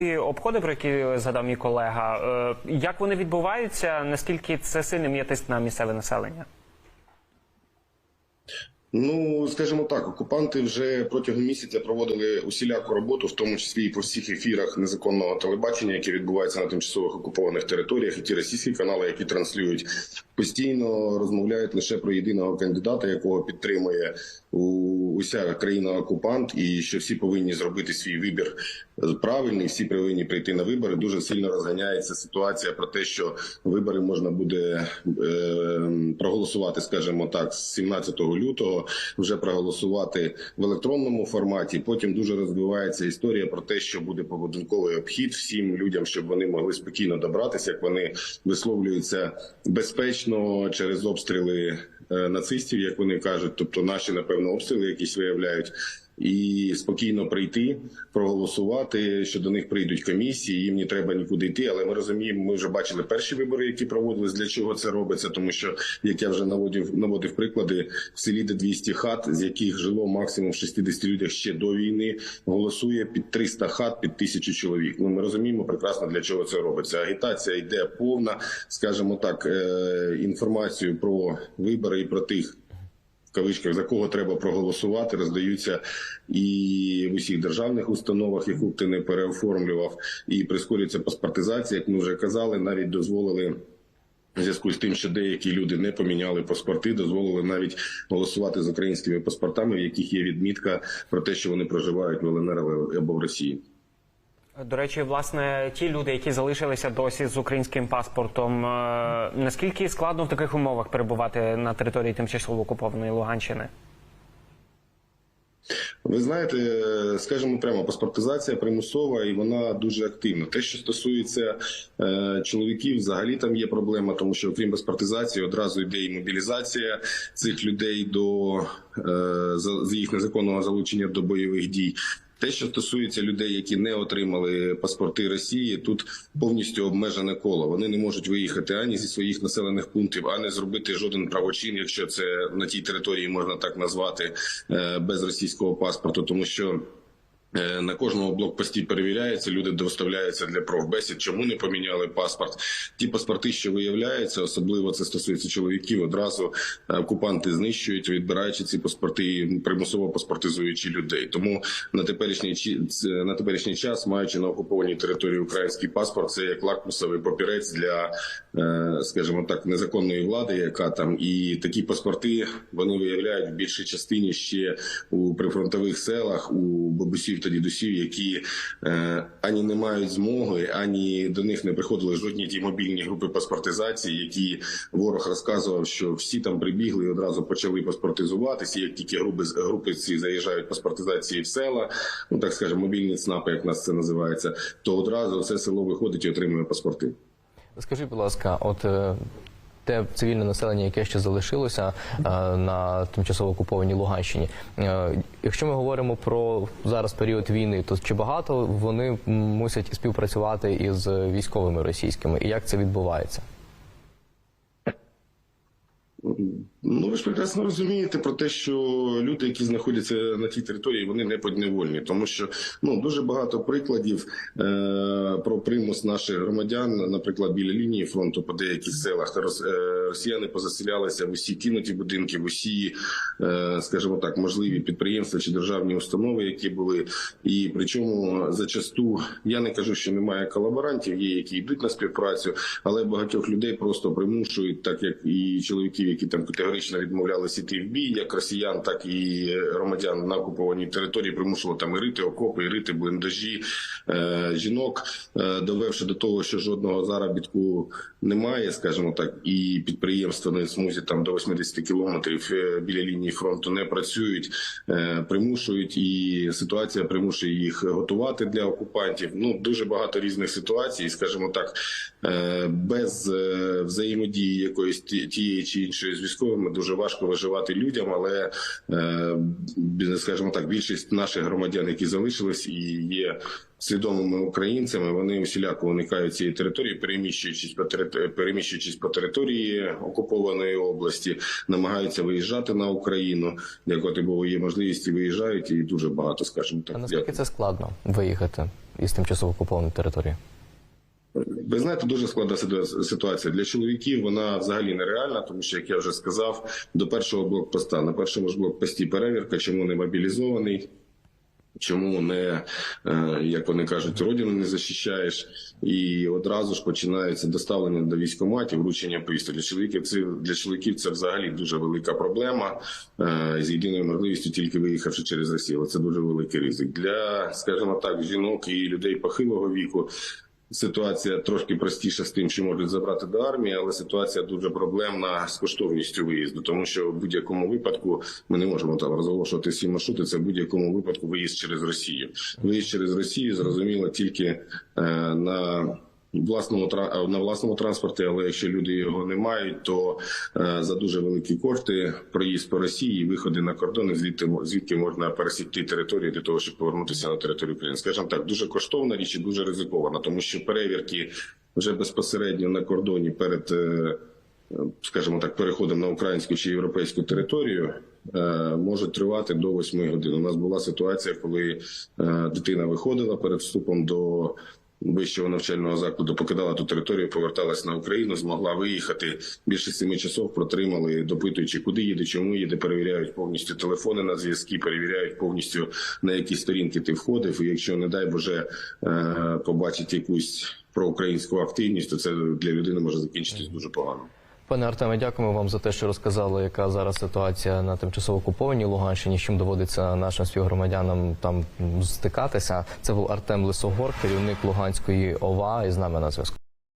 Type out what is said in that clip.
Обходи, про які згадав мій колега, е, як вони відбуваються? Наскільки це сильним є тиск на місцеве населення? Ну, скажімо так, окупанти вже протягом місяця проводили усіляку роботу, в тому числі і по всіх ефірах незаконного телебачення, які відбуваються на тимчасових окупованих територіях, і ті російські канали, які транслюють, постійно розмовляють лише про єдиного кандидата, якого підтримує уся країна-окупант, і що всі повинні зробити свій вибір правильний, всі повинні прийти на вибори. Дуже сильно розганяється ситуація про те, що вибори можна буде е, проголосувати, скажімо так, з 17 лютого, вже проголосувати в електронному форматі. Потім дуже розвивається історія про те, що буде побудинковий обхід всім людям, щоб вони могли спокійно добратися, як вони висловлюються безпечно через обстріли е, нацистів, як вони кажуть, тобто наші, напевно, обстріли якісь виявляють. І спокійно прийти, проголосувати, що до них прийдуть комісії. Їм не треба нікуди йти. Але ми розуміємо, ми вже бачили перші вибори, які проводились. Для чого це робиться? Тому що як я вже наводив наводив приклади в селі, де 200 хат, з яких жило максимум 60 людей ще до війни, голосує під 300 хат, під тисячу чоловік. Ну ми розуміємо прекрасно для чого це робиться. Агітація йде повна, скажімо так, е, інформацію про вибори і про тих кавичках за кого треба проголосувати, роздаються і в усіх державних установах, яку б ти не переоформлював, і прискорюється паспортизація. Як ми вже казали, навіть дозволили. В зв'язку з тим, що деякі люди не поміняли паспорти, дозволили навіть голосувати з українськими паспортами, в яких є відмітка про те, що вони проживають в ЛНР або в Росії. До речі, власне, ті люди, які залишилися досі з українським паспортом, е, наскільки складно в таких умовах перебувати на території тимчасово окупованої Луганщини? Ви знаєте, скажімо прямо, паспортизація примусова і вона дуже активна. Те, що стосується е, чоловіків, взагалі там є проблема, тому що окрім паспортизації одразу йде і мобілізація цих людей до е, за їх незаконного залучення до бойових дій. Те, що стосується людей, які не отримали паспорти Росії, тут повністю обмежене коло. Вони не можуть виїхати ані зі своїх населених пунктів, ані зробити жоден правочин, якщо це на тій території можна так назвати е, без російського паспорту, тому що. Е, На кожному блокпості перевіряється, люди доставляються для профбесід. Чому не поміняли паспорт? Ті паспорти, що виявляються, особливо це стосується чоловіків. Одразу окупанти знищують, відбираючи ці паспорти, і примусово паспортизуючи людей. Тому на теперішній на теперішній час, маючи на окупованій території український паспорт, це як лакмусовий папірець для, е, скажімо так, незаконної влади, яка там і такі паспорти вони виявляють в більшій частині ще у прифронтових селах у бабусів та дідусів, які е, ані не мають змоги, ані до них не приходили жодні ті мобільні групи паспортизації, які ворог розказував, що всі там прибігли і одразу почали паспортизуватися. Як тільки групи групи ці заїжджають паспортизації в села, ну так скажемо, мобільні ЦНАПи, як нас це називається, то одразу все село виходить і отримує паспорти. Скажіть, будь ласка, от е, те цивільне населення, яке ще залишилося е, на тимчасово окупованій Луганщині. е, Якщо ми говоримо про зараз період війни, то чи багато вони мусять співпрацювати із військовими російськими, і як це відбувається? Ну ви ж прекрасно розумієте про те, що люди, які знаходяться на тій території, вони не подневольні, тому що ну дуже багато прикладів е, про примус наших громадян, наприклад, біля лінії фронту по деяких селах. Роз, е, росіяни позаселялися в усі кинуті будинки, в усі, е, скажімо так, можливі підприємства чи державні установи, які були, і причому зачасту я не кажу, що немає колаборантів, є які йдуть на співпрацю, але багатьох людей просто примушують, так як і чоловіків, які там категорично відмовлялися йти в бій, як росіян, так і громадян на окупованій території, примушували там і рити окопи, і рити бліндажі е, жінок, е, довевши до того, що жодного заробітку немає, скажімо так, і підприємства на смузі там до 80 кілометрів е, біля лінії фронту не працюють, примушують, і ситуація примушує їх готувати для окупантів. Ну дуже багато різних ситуацій, скажімо так, без взаємодії якоїсь тієї чи іншої з військовими дуже важко виживати людям, але е, скажімо так, більшість наших громадян, які залишились і є свідомими українцями, вони усіляко уникають цієї території, переміщуючись по терит- переміщуючись по території окупованої області, намагаються виїжджати на Україну. Дякувати Богу, є можливість і виїжджають, і дуже багато, скажімо так. А наскільки це складно виїхати із тимчасово окупованої території? Ви знаєте, дуже складна ситуація для чоловіків. Вона взагалі нереальна, тому що, як я вже сказав, до першого блокпоста на першому ж блокпості перевірка, чому не мобілізований. Чому не, е, як вони кажуть, родину не захищаєш, і одразу ж починається доставлення до військкоматів, вручення повісток. Для чоловіків це для чоловіків це взагалі дуже велика проблема е, з єдиною можливістю тільки виїхавши через Росію. Це дуже великий ризик для, скажімо так, жінок і людей похилого віку. Ситуація трошки простіша з тим, що можуть забрати до армії, але ситуація дуже проблемна з коштовністю виїзду, тому що в будь-якому випадку ми не можемо там розголошувати всі маршрути. Це в будь-якому випадку виїзд через Росію. Виїзд через Росію зрозуміло тільки е, на власному тра- на власному транспорті, але якщо люди його не мають, то е, за дуже великі кошти проїзд по Росії, виходи на кордони, звідти звідки можна пересікти територію для того, щоб повернутися на територію України. Скажімо так, дуже коштовна річ і дуже ризикована, тому що перевірки вже безпосередньо на кордоні перед. е, скажімо так, переходом на українську чи європейську територію е, можуть тривати до 8 годин. У нас була ситуація, коли е, дитина виходила перед вступом до вищого навчального закладу, покидала ту територію, поверталась на Україну, змогла виїхати. Більше семи часов протримали, допитуючи, куди їде, чому їде, перевіряють повністю телефони на зв'язки, перевіряють повністю на які сторінки ти входив. І якщо, не дай Боже, е, побачить якусь проукраїнську активність, то це для людини може закінчитись дуже погано. Пане Артеме, дякуємо вам за те, що розказали, яка зараз ситуація на тимчасово окупованій Луганщині, з чим доводиться нашим співгромадянам там стикатися. Це був Артем Лисогор, керівник Луганської ОВА, і з нами на зв'язку.